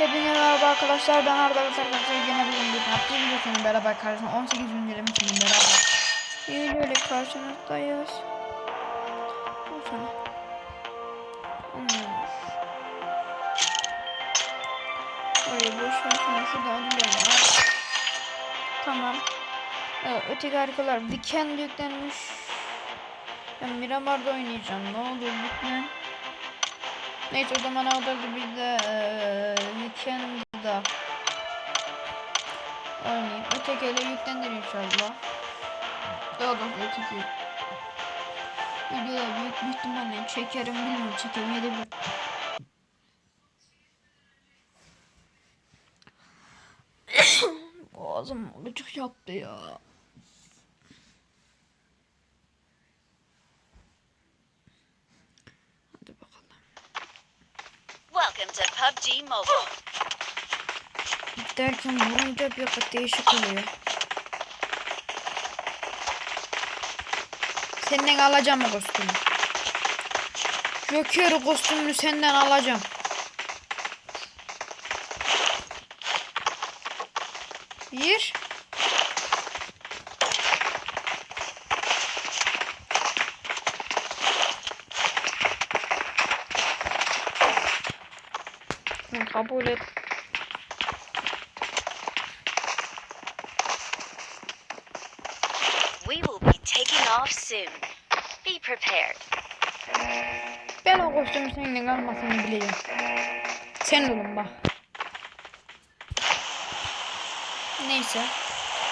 Hepinize merhaba arkadaşlar ben Arda ve arkadaşlar yine bugün bir PUBG videosunu beraber karşınızda 18 günceleme için beraber videoyla karşınızdayız. Dur sana. Olmuyormuş. Orayı boş ver şunu şurada ödüllerim var. Tamam. Evet, öteki harikalar Weekend yüklenmiş. Ben Miramar'da oynayacağım. Ne olur lütfen. Neyse o zaman orada bir de eee Weekend'da oynayayım. Öteki ele yüklenir inşallah. Daha doğrusu öteki videoda büyük bir ihtimalle çekerim bilmiyorum çekemeyebilirim. Boğazım gıcık yaptı ya. Hadi bakalım. Welcome to PUBG Mobile. Derken vurunca bir değişik oluyor. Senden alacağım o kostümü. Joker kostümünü senden alacağım. Bir. Kabul et. We will be taking off soon. Be prepared. Ben o kostümü senden almasını bileceğim. Sen olun bak. Neyse.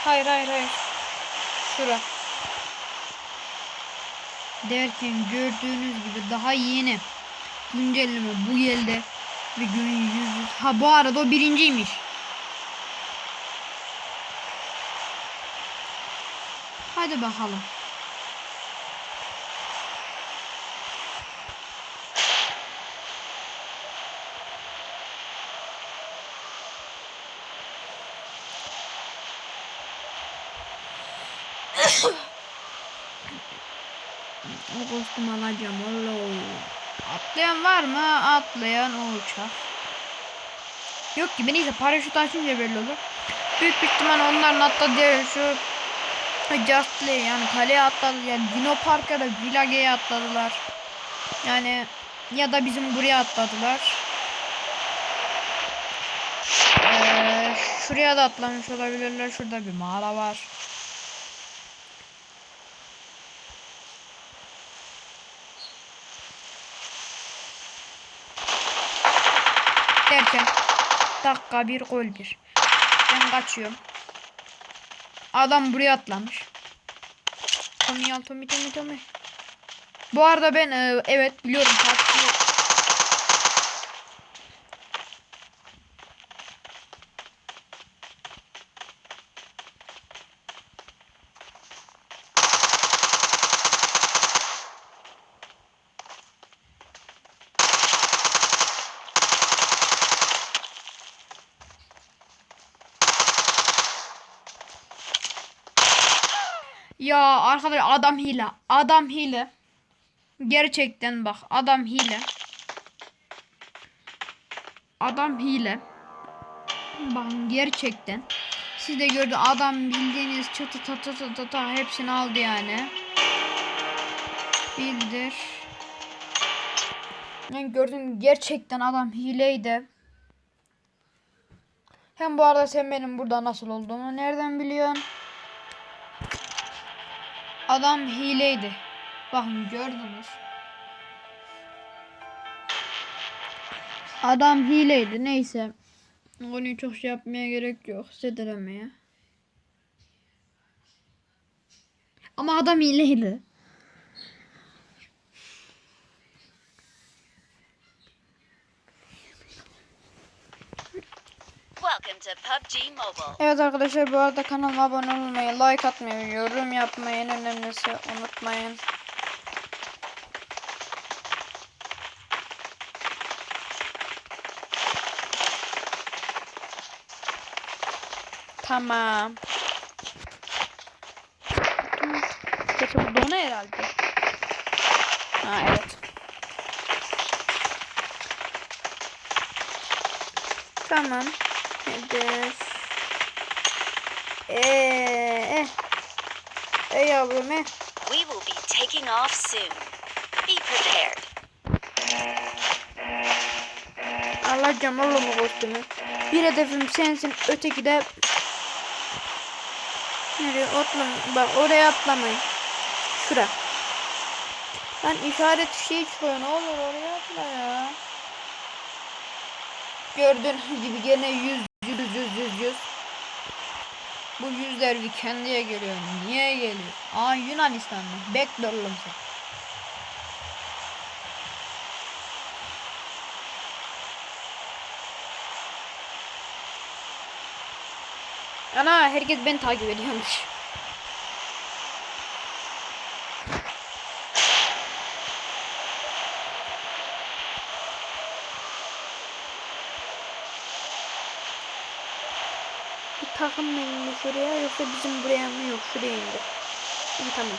Hayır hayır hayır. Şura. Derken gördüğünüz gibi daha yeni. Güncelleme bu geldi. Ve günün yüzü. Ha bu arada o birinciymiş. Hadi bakalım. O kostüm alacağım. Allah. Atlayan var mı? Atlayan o uçak. Yok gibi neyse paraşüt açınca belli olur. Büyük bir ihtimal onların atladığı şu Justly yani kaleye atladı yani Dino Park'a da Village'ye atladılar. Yani ya da bizim buraya atladılar. Ee, şuraya da atlamış olabilirler. Şurada bir mağara var. Derken dakika bir gol bir. Ben kaçıyorum. Adam buraya atlamış. Tommy al Tommy Tommy Tommy. Bu arada ben e, evet biliyorum PUBG Ya arkadaş adam hile. Adam hile. Gerçekten bak adam hile. Adam hile. Bakın gerçekten. Siz de gördü adam bildiğiniz çatı tata tata tata hepsini aldı yani. Bildir. Yani gördüm gerçekten adam hileydi. Hem bu arada sen benim burada nasıl olduğumu nereden biliyorsun? Adam hileydi. Bakın gördünüz. Adam hileydi. Neyse. Onu çok şey yapmaya gerek yok. Zedelemeye. Ama adam hileydi. Welcome to PUBG Mobile. Evet arkadaşlar bu arada kanalıma abone olmayı, like atmayı, yorum yapmayı en önemlisi unutmayın. Tamam. Gerçi bu dona herhalde. Ha evet. Tamam. Hedef. Eee. E yavrum e. We will be taking off soon. Be prepared. Alacağım oğlum o kostümü. Bir hedefim sensin. Öteki de Nereye atlama? Bak oraya atlamayın. Şura. Lan işaret şey çıkıyor. Ne olur oraya atla ya. Gördüğünüz gibi gene yüz yüz yüz yüz yüz. Bu yüzler bir kendiye geliyor. Niye geliyor? Aa Yunanistan'da. Bekle oğlum sen. Ana herkes beni takip ediyormuş. Takım mı şuraya yoksa bizim buraya mı yok şuraya indi. İyi tamam.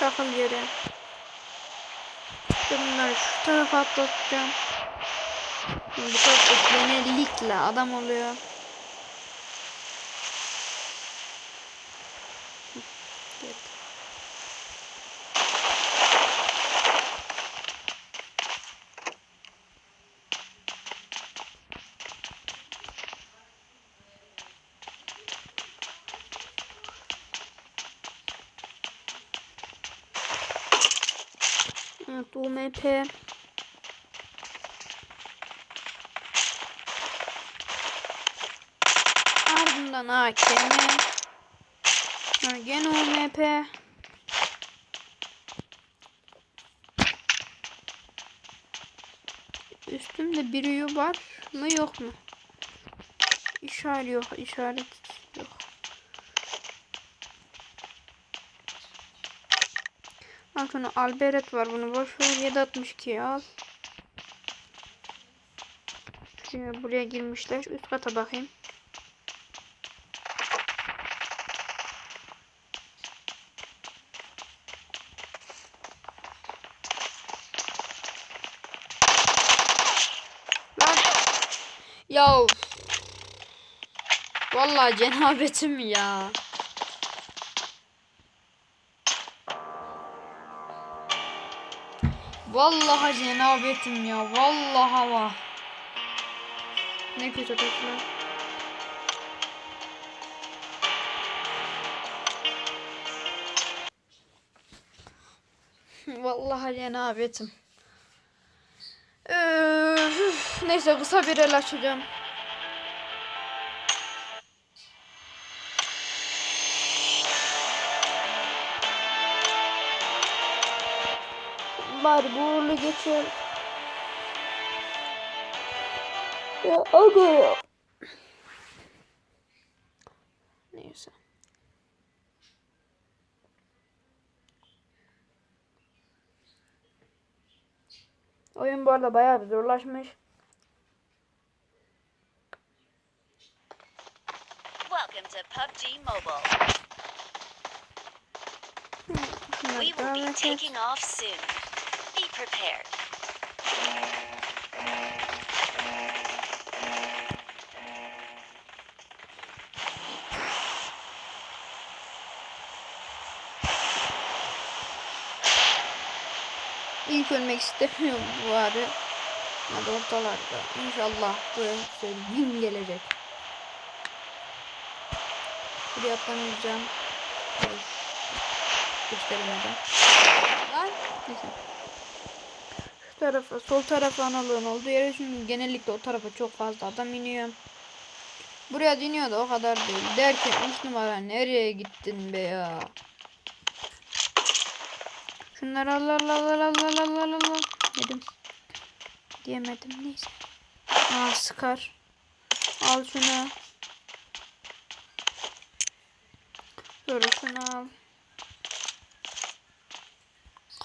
Çakıl yere. Bunları şu tarafa atlatacağım. Bu tarafta genellikle adam oluyor. UMP. Ardından AKM. Sonra gene UMP. Üstümde bir yu var mı yok mu? İşaret yok, işaret şunu Alberet var bunu boş ver 762 al. Şimdi buraya girmişler üst kata bakayım. Ya. Vallahi cenabetim ya. Vallahi cenabetim ya. Vallahi var. Ne kötü tatlı. Vallahi cenabetim. Ee, neyse kısa bir el açacağım. Bari bu uğurlu geçer. Ya aga ya. Neyse. Oyun bu arada bayağı bir zorlaşmış. Welcome to PUBG Mobile. We will be taking off soon. Prepared. İlk ölmek istemiyorum bu arada. Hadi ortalarda. İnşallah bu sefer win gelecek. Buraya atlamayacağım. Gösteremeden. Lan. Neyse. Tarafa, sol tarafa analığın olduğu yere çünkü genellikle o tarafa çok fazla adam iniyor. Buraya iniyor da o kadar değil. Derken 3 numara nereye gittin be ya? Şunları al al al al al. Dedim. Diyemedim neyse. Aa sıkar. Al şunu. Sonra şunu al.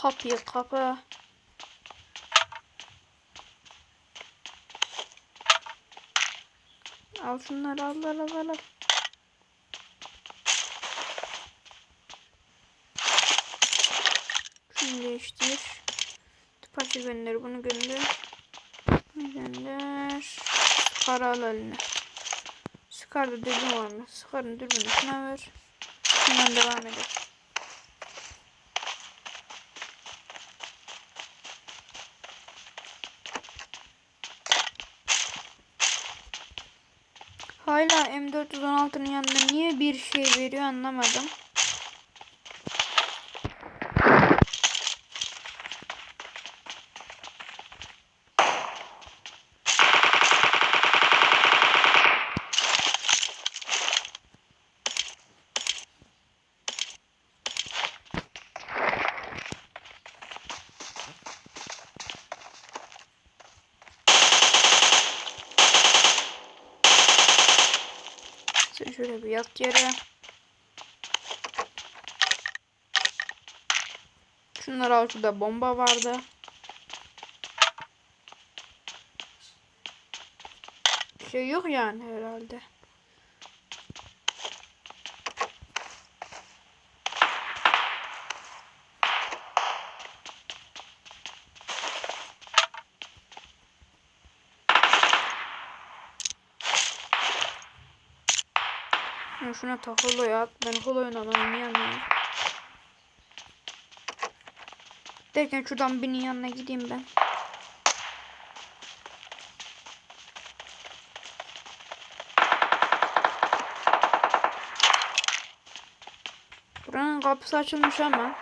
Kapıyı kapa. Al şunları al al al al. Şunu değiştir. Tıpaçı gönder bunu gönder. Gönder. Para al eline. Sıkar da dürbün var mı? Sıkarın dürbünü şuna ver. Şundan devam edelim. M416'nın yanında niye bir şey veriyor anlamadım. Sen şöyle bir yat yere. Şunları al şurada bomba vardı. Bir şey yok yani herhalde. Şuna tak holoya at. Ben holoyun adamım yanına. Derken şuradan birinin yanına gideyim ben. Buranın kapısı açılmış ama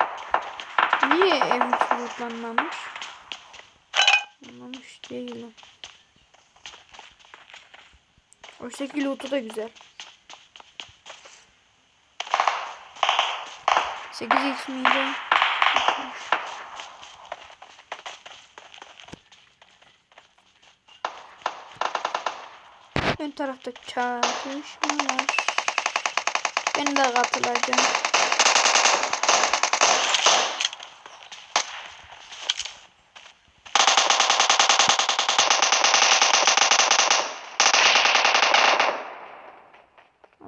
niye ev hiç lootlanmamış? Anlamış değilim. Oysa ki lootu da güzel. 8x miydi? Ön tarafta çatışma var. Ben de katılacağım.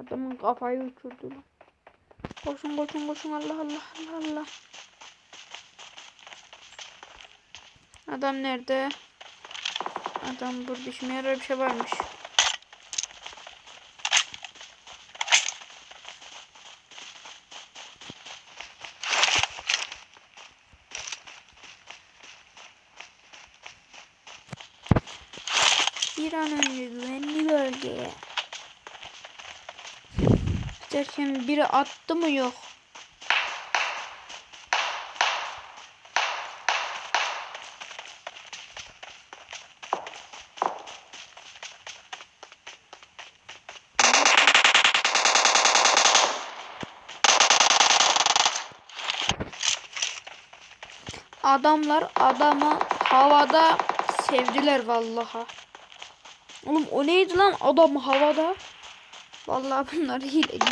Adamın kafayı uçurdular. Koşun koşun koşun Allah Allah Allah Allah. Adam nerede? Adam burada işime yarar bir şey varmış. Bir an önce güvenli bölgeye. Derken biri attı mı yok. Adamlar adama havada sevdiler vallaha. Oğlum o neydi lan adam havada? Vallahi bunlar hile gibi.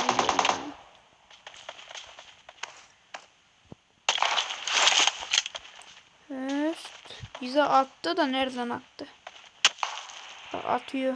Höst. Bize attı da nereden attı? Atıyor.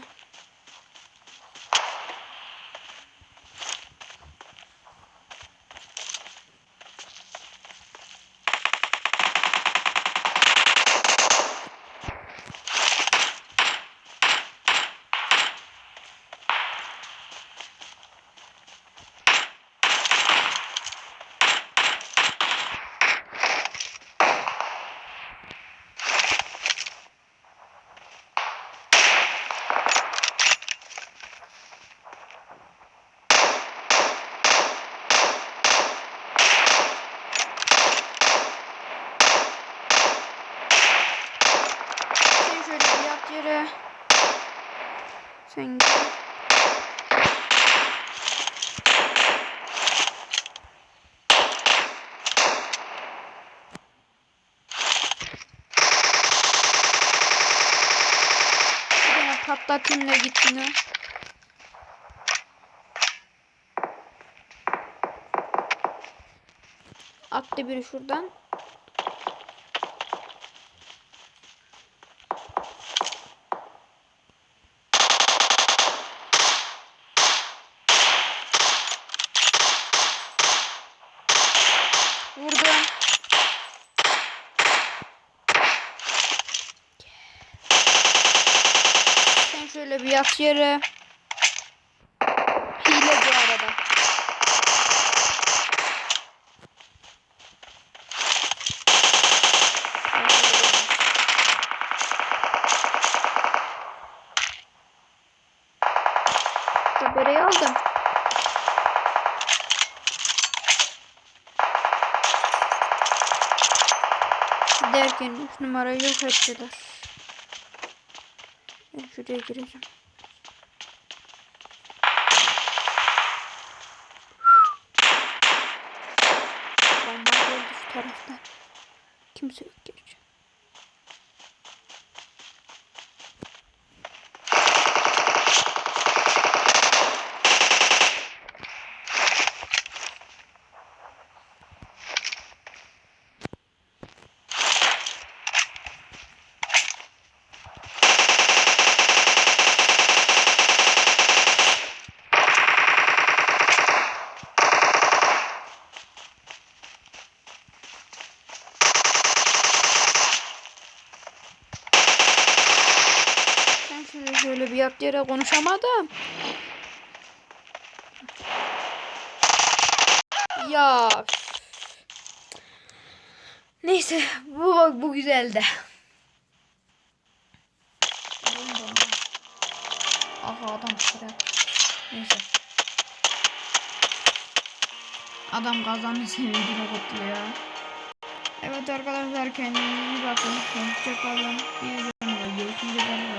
Sen şöyle bir yat yere. Sen gel. Patlatayım da gitsin. Attı biri şuradan. Vurdum. bir yat yere. Hile bu arada. Tabereyi aldım. Derken 3 numarayı yok ettiler. Ben şuraya gireceğim. Bomba geldi şu taraftan. Kimse yok gerçi. Ben yat yere konuşamadım. Ya. Neyse bu bak bu güzeldi. Aha adam şuraya. Neyse. Adam kazandı sevincine kutluyor. Evet arkadaşlar kendinize iyi bakın. Hoşçakalın. Bir üzere.